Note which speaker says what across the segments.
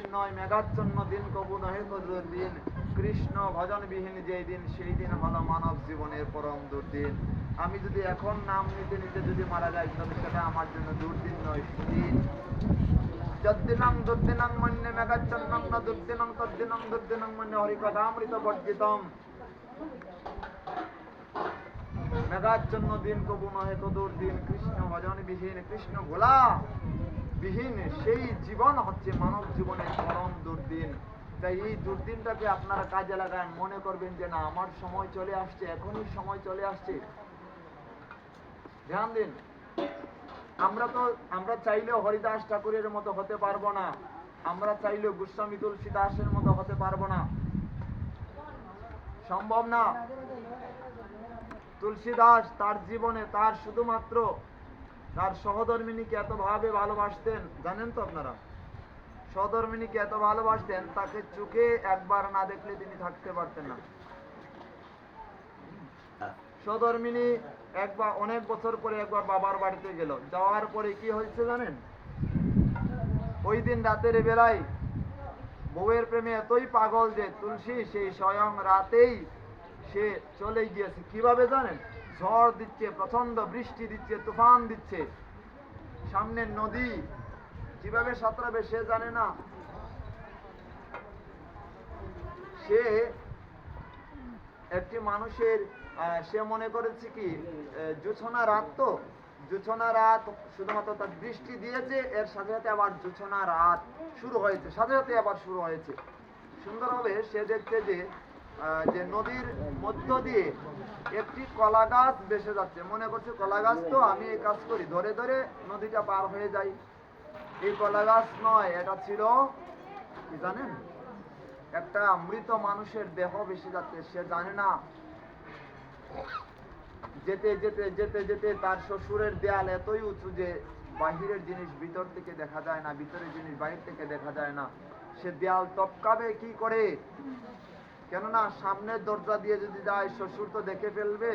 Speaker 1: দুর্দিন নয়, মেঘাচ্ছন্ন দিন, কবু নহে তো দুর্দিন কৃষ্ণ ভজন বিহীন যেই দিন, সেই দিন হলো মানব জীবনের পরম দুর্দিন। আমি যদি এখন নাম নিতে নিতে যদি মারা যাই তাহলে সেটা আমার জন্য দুর্দিন নয়, সুদিন। যদ্দিনং দুর্দিনং মন্যে ন মন্যে হরিকথামৃত বর্জিতম। মেঘাচ্ছন্ন দিন, কবু নহে তো দুর্দিন কৃষ্ণ ভজন বিহীন কৃষ্ণ ভোলা। বিহীন সেই জীবন হচ্ছে মানব জীবনের পরম দুর্দিন। তাই এই দুর্দিনটাকে আপনারা কাজে লাগান, মনে করবেন যে না, আমার সময় চলে আসছে, এখনই সময় চলে আসছে। ধ্যান দিন। আমরা তো, আমরা চাইলেও হরিদাস ঠাকুরের মতো হতে পারব না। আমরা চাইলেও গোস্বামী তুলসী দাসের মতো হতে পারব না। সম্ভব না। তুলসীদাস তার জীবনে তার শুধুমাত্র তার সহধর্মিনীকে এত ভাবে ভালোবাসতেন, জানেন তো আপনারা? সহধর্মিনীকে এত ভালোবাসতেন, তাকে চোখে একবার না দেখলে তিনি থাকতে পারতেন না। সহধর্মিনী একবার অনেক বছর পরে একবার বাবার বাড়িতে গেল। যাওয়ার পরে কি হয়েছে জানেন? ওই দিন রাতের বেলায় বউয়ের প্রেমে এতই পাগল যে তুলসী সেই স্বয়ং রাতেই সে চলে গিয়েছে। কীভাবে জানেন? ঝড় দিচ্ছে প্রচণ্ড বৃষ্টি দিচ্ছে, তুফান দিচ্ছে। সামনে নদী, কীভাবে সাঁতরাবে সে জানে না। সে একটি মানুষের সে মনে করেছে কি জোছনা রাত তো। জোছনা রাত, শুধুমাত্র তার বৃষ্টি দিয়েছে, এর সাথে সাথে আবার জোছনা রাত শুরু হয়েছে, সাথে সাথে আবার শুরু হয়েছে। সুন্দরভাবে সে দেখছে যে যে নদীর মধ্য দিয়ে একটি কলা গাছ বেসে যাচ্ছে। মনে করছে কলা গাছ তো, আমি এই কাজ করি। ধরে ধরে নদীটা পার হয়ে যাই। এই কলা গাছ নয়, এটা ছিল কি জানেন? একটা মৃত মানুষের দেহ বেশি যাচ্ছে। সে জানে না যেতে যেতে যেতে যেতে তার শ্বশুরের দেয়াল এতই উঁচু যে বাহিরের জিনিস ভিতর থেকে দেখা যায় না, ভিতরের জিনিস বাহির থেকে দেখা যায় না। সে দেয়াল টপকাবে কি করে? কেননা সামনের দরজা দিয়ে যদি যায়, শ্বশুর তো দেখে ফেলবে,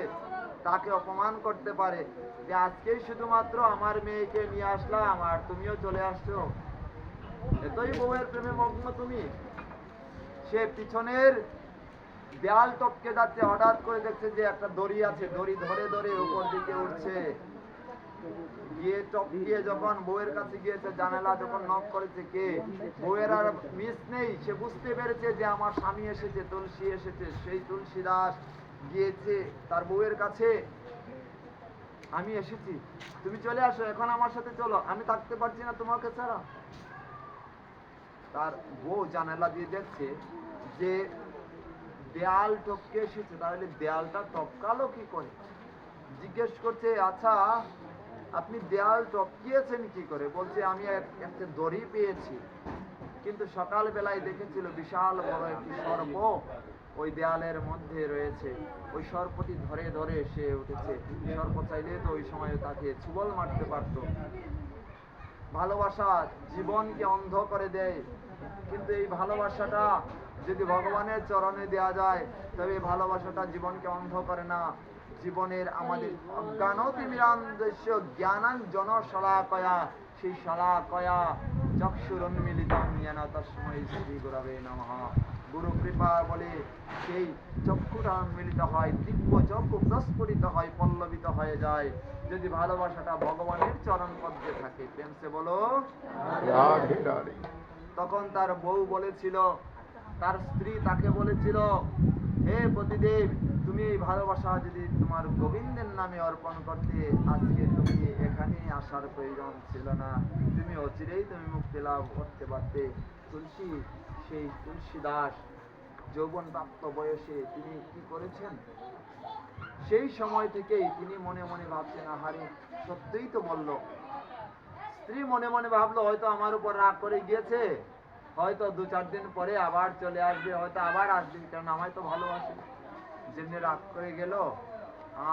Speaker 1: তাকে অপমান করতে পারে। যে আজকেই শুধুমাত্র আমার মেয়েকে নিয়ে আসলাম, আর তুমিও চলে আসছো। এতই বউয়ের প্রেমে মগ্ন তুমি। সে পিছনের দেয়াল টপকে যাচ্ছে, হঠাৎ করে দেখছে যে একটা দড়ি আছে, দড়ি ধরে ধরে উপর দিকে উঠছে। গিয়ে যখন বউয়ের কাছে গিয়েছে, জানালা যখন নক করেছে কে? বউয়ের আর মিস নেই, সে বুঝতে পেরেছে যে আমার স্বামী এসেছে, তুলসী এসেছে, সেই তুলসী দাস গিয়েছে তার বউয়ের কাছে। আমি এসেছি, তুমি চলে আসো, এখন আমার সাথে চলো, আমি থাকতে পারছি না তোমাকে ছাড়া। তার বউ জানালা দিয়ে দেখছে যে দেয়াল টপকে এসেছে, তাহলে দেয়ালটা টপকালো কি করে? জিজ্ঞেস করছে আচ্ছা আপনি দেয়াল টপকিয়েছেন কি করে? বলছে, আমি এক- একটা দড়ি পেয়েছি। কিন্তু সকাল বেলায় দেখেছিল বিশাল বড় একটি সর্প ওই দেয়ালের মধ্যে রয়েছে। ওই সর্পটি ধরে ধরে সে উঠেছে। সর্প চাইলে তো ওই সময় তাকে ছুবল মারতে পারতো। ভালোবাসা জীবনকে অন্ধ করে দেয়। কিন্তু এই ভালোবাসাটা যদি ভগবানের চরণে দেয়া যায়, তবে এই ভালোবাসাটা জীবনকে অন্ধ করে না। জীবনের আমাদের শলাকয়া সেই শলাকয়া চক্ষুরন্মিলিতম জ্ঞান শ্রী গুরবে নমঃ। গুরু কৃপা বলে সেই চক্ষুটা মিলিত হয় দিব্য চক্ষু প্রস্ফুটিত হয় পল্লবিত হয়ে যায়। যদি ভালোবাসাটা ভগবানের চরণ পদ্মে থাকে প্রেমসে বলো তখন তার বউ বলেছিল তার স্ত্রী তাকে বলেছিল হে পতিদেব তুমি এই ভালোবাসা যদি তোমার গোবিন্দের নামে অর্পণ করতে, আজকে তুমি এখানে আসার প্রয়োজন ছিল না। তুমি অচিরেই তুমি মুক্তি লাভ করতে পারতে। তুলসী, সেই তুলসী দাস যৌবন প্রাপ্ত বয়সে তিনি কি করেছেন? সেই সময় থেকেই তিনি মনে মনে ভাবছেন, আহারে, সত্যিই তো বলল। স্ত্রী মনে মনে ভাবলো, হয়তো আমার উপর রাগ করে গিয়েছে। হয়তো দু চার দিন পরে আবার চলে আসবে, হয়তো আবার আসবে কারণ আমায় তো ভালোবাসে। যেমনি রাগ করে গেল,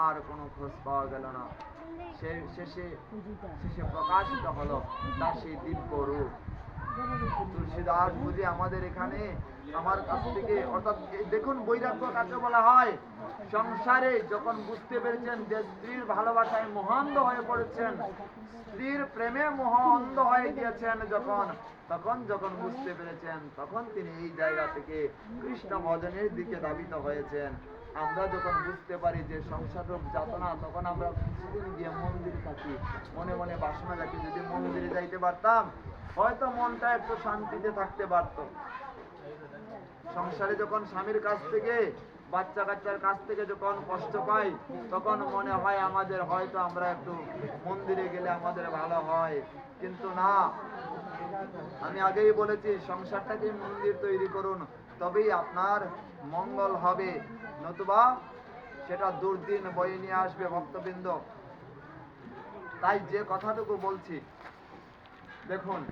Speaker 1: আর কোনো খোঁজ পাওয়া গেল না। সে শেষে শেষে প্রকাশিত হলো তার সেই দিব্য রূপ। বুঝে আমাদের এখানে, আমার কাছ থেকে, অর্থাৎ দেখুন বৈরাগ্য কাকে বলা হয়? সংসারে যখন বুঝতে পেরেছেন যে স্ত্রীর ভালোবাসায় হয়ে পড়েছেন, স্ত্রীর প্রেমে হয়ে গিয়েছেন যখন, তখন যখন বুঝতে পেরেছেন, তখন তিনি এই জায়গা থেকে কৃষ্ণ ভজনের দিকে ধাবিত হয়েছেন। আমরা যখন বুঝতে পারি যে সংসার রূপ যাতনা তখন আমরা কিছুদিন গিয়ে মন্দিরে থাকি। মনে মনে বাসনা রাখি, যদি মন্দিরে যাইতে পারতাম হয়তো মনটা একটু শান্তিতে থাকতে পারত। সংসারে যখন স্বামীর কাছ থেকে, বাচ্চা কাচ্চার কাছ থেকে যখন কষ্ট পাই, তখন মনে হয় আমাদের হয়তো আমরা একটু মন্দিরে গেলে আমাদের ভালো হয়। কিন্তু না, আমি আগেই বলেছি সংসারটাকে মন্দির তৈরি করুন, তবেই আপনার মঙ্গল হবে। নতুবা সেটা দুর্দিন বয়ে নিয়ে আসবে ভক্তবৃন্দ। তাই যে কথাটুকু বলছি, দেখুন।